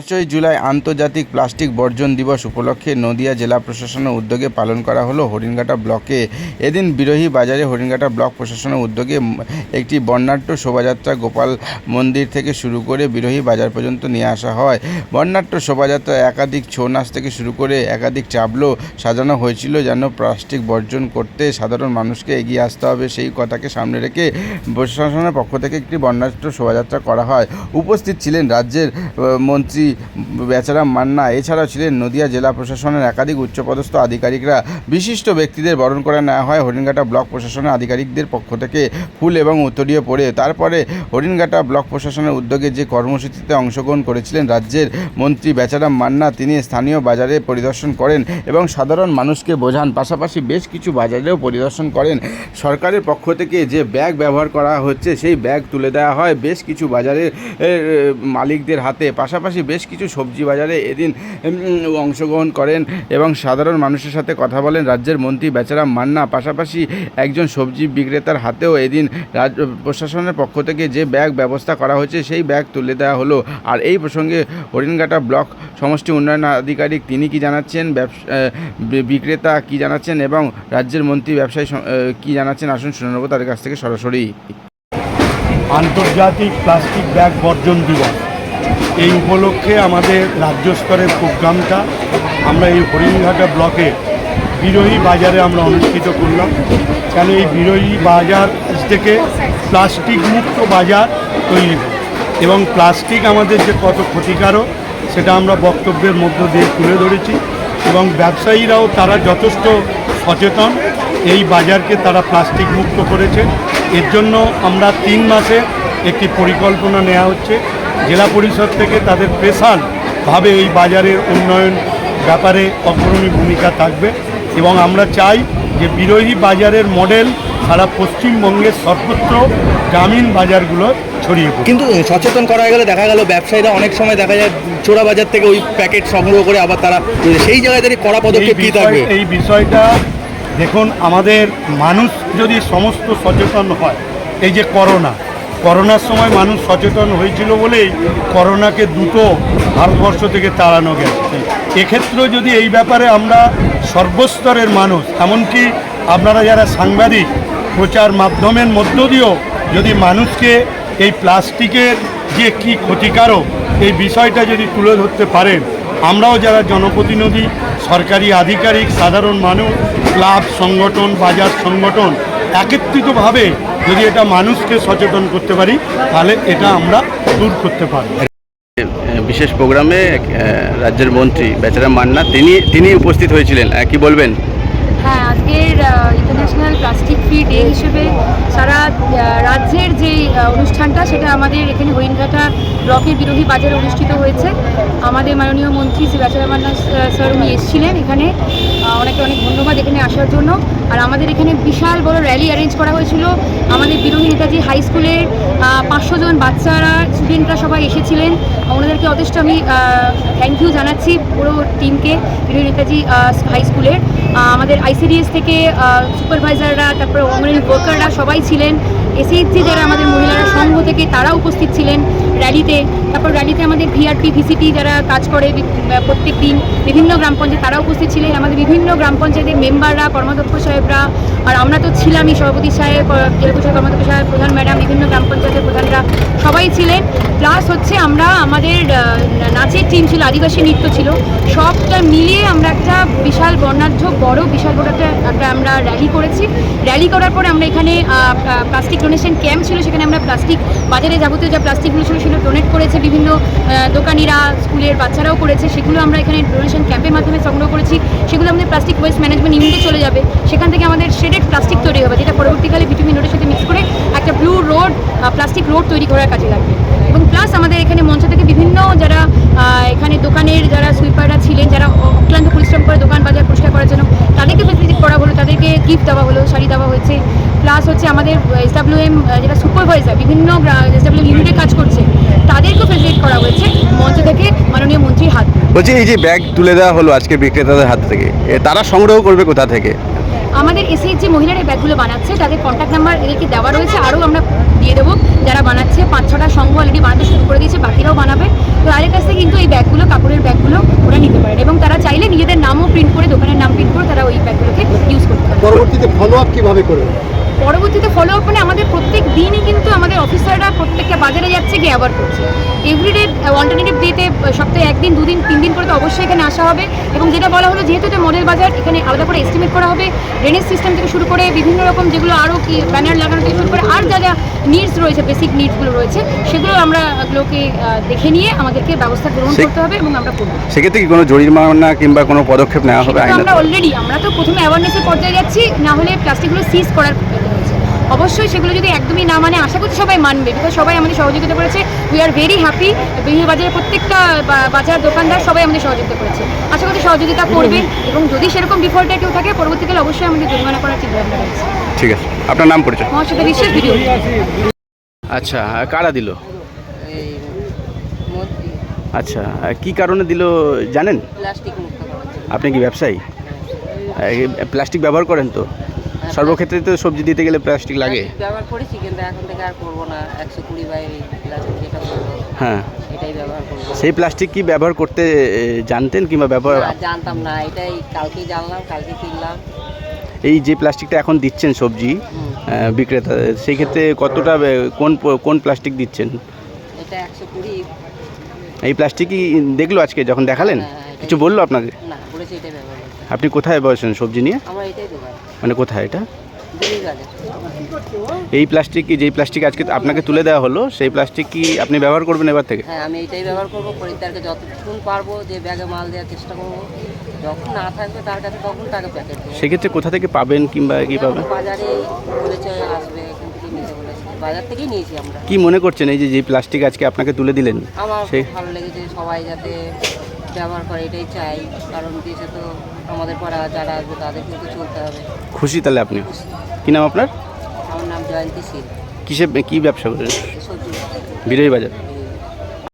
পাঁচই জুলাই আন্তর্জাতিক প্লাস্টিক বর্জন দিবস উপলক্ষে নদিয়া জেলা প্রশাসনের উদ্যোগে পালন করা হলো হরিণঘাটা ব্লকে। এদিন বিরোহী বাজারে হরিণঘাটা ব্লক প্রশাসনের উদ্যোগে একটি বর্ণাঢ্য শোভাযাত্রা গোপাল মন্দির থেকে শুরু করে বিরোহী বাজার পর্যন্ত নিয়ে আসা হয়। বর্ণাঢ্য শোভাযাত্রা একাধিক ছৌ নাচ থেকে শুরু করে একাধিক চাবলো সাজানো হয়েছিল যেন প্লাস্টিক বর্জন করতে সাধারণ মানুষকে এগিয়ে আসতে হবে সেই কথাকে সামনে রেখে প্রশাসনের পক্ষ থেকে একটি বর্ণাঢ্য শোভাযাত্রা করা হয়। উপস্থিত ছিলেন রাজ্যের মন্ত্রী বেচারাম মান্না, এছাড়াও ছিলেন নদিয়া জেলা প্রশাসনের একাধিক উচ্চপদস্থ আধিকারিকরা। বিশিষ্ট ব্যক্তিদের বরণ করে নেওয়া হয় হরিণঘাটা ব্লক প্রশাসনের আধিকারিকদের পক্ষ থেকে ফুল এবং উত্তরীয় পড়ে তারপরে হরিণঘাটা ব্লক প্রশাসনের উদ্যোগে যে কর্মসূচিতে অংশগ্রহণ করেছিলেন রাজ্যের মন্ত্রী বেচারাম মান্না, তিনি স্থানীয় বাজারে পরিদর্শন করেন এবং সাধারণ মানুষকে বোঝান। পাশাপাশি বেশ কিছু বাজারেও পরিদর্শন করেন। সরকারের পক্ষ থেকে যে ব্যাগ ব্যবহার করা হচ্ছে, সেই ব্যাগ তুলে দেওয়া হয়। বেশ কিছু বাজারের মালিকদের হাতে। পাশাপাশি বেশ কিছু সবজি বাজারে এদিন অংশগ্রহণ করেন এবং সাধারণ মানুষের সাথে কথা বলেন। রাজ্যের মন্ত্রী বেচারাম মান্না, পাশাপাশি একজন সবজি বিক্রেতার হাতেও এদিন রাজ্য প্রশাসনের পক্ষ থেকে যে ব্যাগ ব্যবস্থা করা হয়েছে, সেই ব্যাগ তুলে দেওয়া হলো। আর এই প্রসঙ্গে হরিণঘাটা ব্লক সমষ্টি উন্নয়ন আধিকারিক তিনি কি জানাচ্ছেন, ব্যবসা বিক্রেতা কি জানাচ্ছেন এবং রাজ্যের মন্ত্রী ব্যবসায়ী কি জানাচ্ছেন, আসুন শুনে নেব তাদের কাছ থেকে সরাসরি। আন্তর্জাতিক প্লাস্টিক ব্যাগ বর্জন দিবস। এই উপলক্ষে আমাদের রাজ্য স্তরের প্রোগ্রামটা আমরা এই হরিণঘাটা ব্লকে বিরোহী বাজারে আমরা অনুষ্ঠিত করলাম। কেন এই বিরোহী বাজার থেকে প্লাস্টিক মুক্ত বাজার তৈরি। এবং প্লাস্টিক আমাদের যে কত ক্ষতিকারক সেটা আমরা বক্তব্যের মধ্য দিয়ে তুলে ধরেছি এবং ব্যবসায়ীরাও তারা যথেষ্ট সচেতন। এই বাজারকে তারা প্লাস্টিক মুক্ত করেছে। এর জন্য আমরা তিন মাসে একটি পরিকল্পনা নেওয়া হচ্ছে। জেলা পরিষদ থেকে তাদের স্পেশালভাবে এই বাজারের উন্নয়ন ব্যাপারে অগ্রণী ভূমিকা থাকবে। এবং আমরা চাই যে বিরোধী বাজারের মডেল সারা পশ্চিমবঙ্গের সর্বত্র গ্রামীণ বাজারগুলো ছড়িয়ে কিন্তু সচেতন করা গেলে দেখা গেল ব্যবসায়ীরা অনেক সময় দেখা যায় চোরা বাজার থেকে ওই প্যাকেট সংগ্রহ করে আবার তারা সেই জায়গায় দাঁড়িয়ে কড়া পদক্ষেপ কী থাকবে? এই বিষয়টা দেখুন আমাদের মানুষ যদি সমস্ত সচেতন হয় এই যে করোনা করোনার সময় মানুষ সচেতন হয়েছিল বলেই করোনাকে দ্রুত ভারতবর্ষ থেকে তাড়ানো গেছে। এক্ষেত্রেও যদি এই ব্যাপারে আমরা সর্বস্তরের মানুষ, এমনকি আপনারা যারা সাংবাদিক, প্রচার মাধ্যমের মধ্য দিয়েও যদি মানুষকে এই প্লাস্টিকের যে কি ক্ষতিকারক, এই বিষয়টা যদি তুলে ধরতে পারেন, আমরাও যারা জনপ্রতিনিধি, সরকারি আধিকারিক, সাধারণ মানুষ, ক্লাব, সংগঠন, বাজার সংগঠন একত্রিতভাবে যদি এটা মানুষকে সচেতন করতে পারি, তাহলে এটা আমরা দূর করতে পারব। বিশেষ প্রোগ্রামে রাজ্যের মন্ত্রী বেচারাম মান্না, তিনি তিনি উপস্থিত হয়েছিলেন। কি বলবেন? ইন্টারন্যাশনাল প্লাস্টিক ফ্রি ডে হিসেবে সারা রাজ্যের যে অনুষ্ঠানটা, সেটা আমাদের এখানে হরিণঘাটা ব্লকের বিরোধী বাজারে অনুষ্ঠিত হয়েছে। আমাদের মাননীয় মন্ত্রী শ্রী বেচারামান্না স্যার উনি এসেছিলেন এখানে। ওনাকে অনেক ধন্যবাদ এখানে আসার জন্য। আর আমাদের এখানে বিশাল বড় র্যালি অ্যারেঞ্জ করা হয়েছিল। আমাদের বিরোধী নেতাজি হাই স্কুলের পাঁচশো জন বাচ্চারা স্টুডেন্টরা সবাই এসেছিলেন। ওনাদেরকে যথেষ্ট আমি থ্যাংক ইউ জানাচ্ছি পুরো টিমকে বিরোধী নেতাজি হাই স্কুলের আমাদের আইসিডিএস থেকে সুপারভাইজাররা তারপরে অঙ্গনের ওয়ার্কাররা সবাই ছিলেন। এসএইচসি যারা আমাদের মহিলারা সংঘ থেকে তারা উপস্থিত ছিলেন। র্যালিতে, তারপর র্যালিতে আমাদের ভিআরপি ভিসিটি যারা কাজ করে প্রত্যেক দিন বিভিন্ন গ্রাম পঞ্চায়েত তারা উপস্থিত ছিলেন। আমাদের বিভিন্ন গ্রাম পঞ্চায়েতের মেম্বাররা, কর্মাধ্যক্ষ সাহেবরা, আর আমরা তো ছিলামই, সভাপতি সাহেব জেলা পরিষদ কর্মাধ্যক্ষ সাহেব, প্রধান ম্যাডাম, বিভিন্ন গ্রাম পঞ্চায়েতের প্রধানরা সবাই ছিলেন। প্লাস হচ্ছে আমরা, আমাদের নাচের টিম ছিল, আদিবাসী নৃত্য ছিল, সবটা মিলিয়ে আমরা একটা বিশাল বর্ণাঢ্য, বড় বিশাল বড় একটা একটা আমরা র্যালি করেছি। র্যালি করার পরে আমরা এখানে প্লাস্টিক ডোনেশন ক্যাম্প ছিল, সেখানে আমরা প্লাস্টিক বাজারে যাবতীয় যা প্লাস্টিকগুলো ছিল সেগুলো ডোনেট করেছে বিভিন্ন দোকানিরা, স্কুলের বাচ্চারাও করেছে। সেগুলো আমরা এখানে ডোনেশন ক্যাম্পের মাধ্যমে সংগ্রহ করেছি। সেগুলো আমাদের প্লাস্টিক ওয়েস্ট ম্যানেজমেন্ট ইউনিটে চলে যাবে। সেখান থেকে আমাদের শেডেড প্লাস্টিক তৈরি হবে, যেটা পরবর্তীকালে বিটুমিন রোডের সাথে মিক্স করে একটা ব্লু রোড প্লাস্টিক রোড তৈরি করার কাজে লাগবে। এবং প্লাস আমাদের এখানে মঞ্চ থেকে বিভিন্ন যারা এখানে দোকানের যারা গিফট দেওয়া হলো শাড়ি দেওয়া হয়েছে। প্লাস হচ্ছে আমাদের এসডাব্লিউএম যেটা সুপারভাইজার বিভিন্ন এসডাব্লিউ ইউনিটে কাজ করছে তাদেরকেও ফেসিলেট করা হয়েছে মঞ্চ থেকে মাননীয় মন্ত্রীর হাত বলছি এই যে ব্যাগ তুলে দেওয়া হলো আজকে বিক্রেতাদের হাত থেকে তারা সংগ্রহ করবে কোথা থেকে? আমাদের এসে যে মহিলারা ব্যাগগুলো বানাচ্ছে তাদের কন্ট্যাক্ট নাম্বার এদেরকে দেওয়া রয়েছে আরও আমরা দিয়ে দেবো যারা বানাচ্ছে পাঁচ ছটা সংঘ অলরেডি বানাতে শুরু করে দিয়েছে বাকিরাও বানাবে। তো তাদের কাছ থেকে কিন্তু এই ব্যাগগুলো কাপড়ের ব্যাগগুলো ওরা নিতে পারে এবং তারা চাইলে নিজেদের নামও প্রিন্ট করে দোকানের নাম প্রিন্ট করে তারা ওই প্যাকগুলোকে ইউজ করতে পারে। পরবর্তীতে ফলো আপ কীভাবে করবে? পরবর্তীতে ফলো আপ মানে আমাদের প্রত্যেক দিনই কিন্তু আমাদের অফিসাররা প্রত্যেকটা বাজারে যাচ্ছে গিয়ে আবার করছে। এভরিডে অল্টারনেটিভ ডেতে সপ্তাহে একদিন দুদিন তিন দিন করে তো অবশ্যই এখানে আসা হবে। এবং যেটা বলা হলো যেহেতু এটা মডেল বাজার এখানে আলাদা করে এস্টিমেট করা হবে। ড্রেনেজ সিস্টেম থেকে শুরু করে বিভিন্ন রকম যেগুলো আরও কি ব্যানার লাগানো থেকে শুরু করে আর যা যা নিডস রয়েছে বেসিক নিডসগুলো রয়েছে সেগুলো আমরা এগুলোকে দেখে নিয়ে আমাদেরকে ব্যবস্থা গ্রহণ করতে হবে এবং আমরা করব। সেক্ষেত্রে কি কোনো জরিমানা কিংবা কোনো পদক্ষেপ নেওয়া হবে সেটা তো আমরা অলরেডি আমরা তো প্রথমে অ্যাওয়ারনেসের পর্যায়ে যাচ্ছি না হলে প্লাস্টিকগুলো সিজ করার। অবশ্যই সেগুলো যদি একদমই না মানে আশা করছি সবাই মানবে বিকজ সবাই আমাদের সহযোগিতা করেছে। উই আর ভেরি হ্যাপি বিভিন্ন বাজারের প্রত্যেকটা বা- বাজার দোকানদার সবাই আমাদের সহযোগিতা করেছে। আশা করছি সহযোগিতা করবে এবং যদি সেরকম বিফলটা কেউ থাকে পরবর্তীকালে অবশ্যই আমাদের জরিমানা করার চিন্তা ভাবনা রয়েছে। ঠিক আছে। আপনার নাম পরিচয়? মহাশ্বেতা বিশ্বাস ভিডিও আচ্ছা কারা দিল? আচ্ছা কি কারণে দিল জানেন? প্লাস্টিক আপনি কি ব্যবসায়ী? প্লাস্টিক ব্যবহার করেন তো? সর্বক্ষেত্রে তো সবজি দিতে গেলে প্লাস্টিক লাগে। ব্যবহার করেছি কিন্তু এখন থেকে আর করব না। একশো কুড়ি প্লাস্টিক যেটা হ্যাঁ। এটাই ব্যবহার করব। সেই প্লাস্টিক কি ব্যবহার করতে জানতেন কিংবা ব্যবহার জানতাম না এটাই কালকেই জানলাম কালকে কিনলাম। এই যে প্লাস্টিকটা এখন দিচ্ছেন সবজি বিক্রেতা সেই ক্ষেত্রে কতটা কোন কোন প্লাস্টিক দিচ্ছেন? এটা একশো কুড়ি। এই প্লাস্টিকই দেখল আজকে যখন দেখালেন? হ্যাঁ, কিছু বলল আপনাকে না এটাই ব্যবহার আপনি কোথায় বসেন সবজি নিয়ে? আমার এটাই দোকান মানে কোথায় এটা? এই প্লাস্টিক কি যেই প্লাস্টিক আজকে আপনাকে তুলে দেওয়া হলো সেই প্লাস্টিক কি আপনি ব্যবহার করবেন এবার থেকে? হ্যাঁ আমি এটাই ব্যবহার করব খরিদ্দারকে যতক্ষণ পারব যে ব্যাগে মাল দেওয়ার চেষ্টা করব। যখন না থাকবে তার কাছে তখন টাকা প্যাকেট সেক্ষেত্রে কোথা থেকে পাবেন কিংবা কি পাবেন? বাজারে বলেছে আসবে বাজার থেকেই নিয়েছি আমরা। কি মনে করছেন এই যে যে প্লাস্টিক আজকে আপনাকে তুলে দিলেন? আমার ভালো লেগেছে সবাই যাতে ব্যবহার করে এটাই চাই। কারণ দেশে তো আমাদের পাড়া যারা আসবে তাদের কিন্তু চলতে হবে। খুশি তাহলে আপনি? কি নাম আপনার? আমার নাম জয়ন্তী শীল। কিসে কী ব্যবসা করেন? সবজি। বিরোহী বাজার।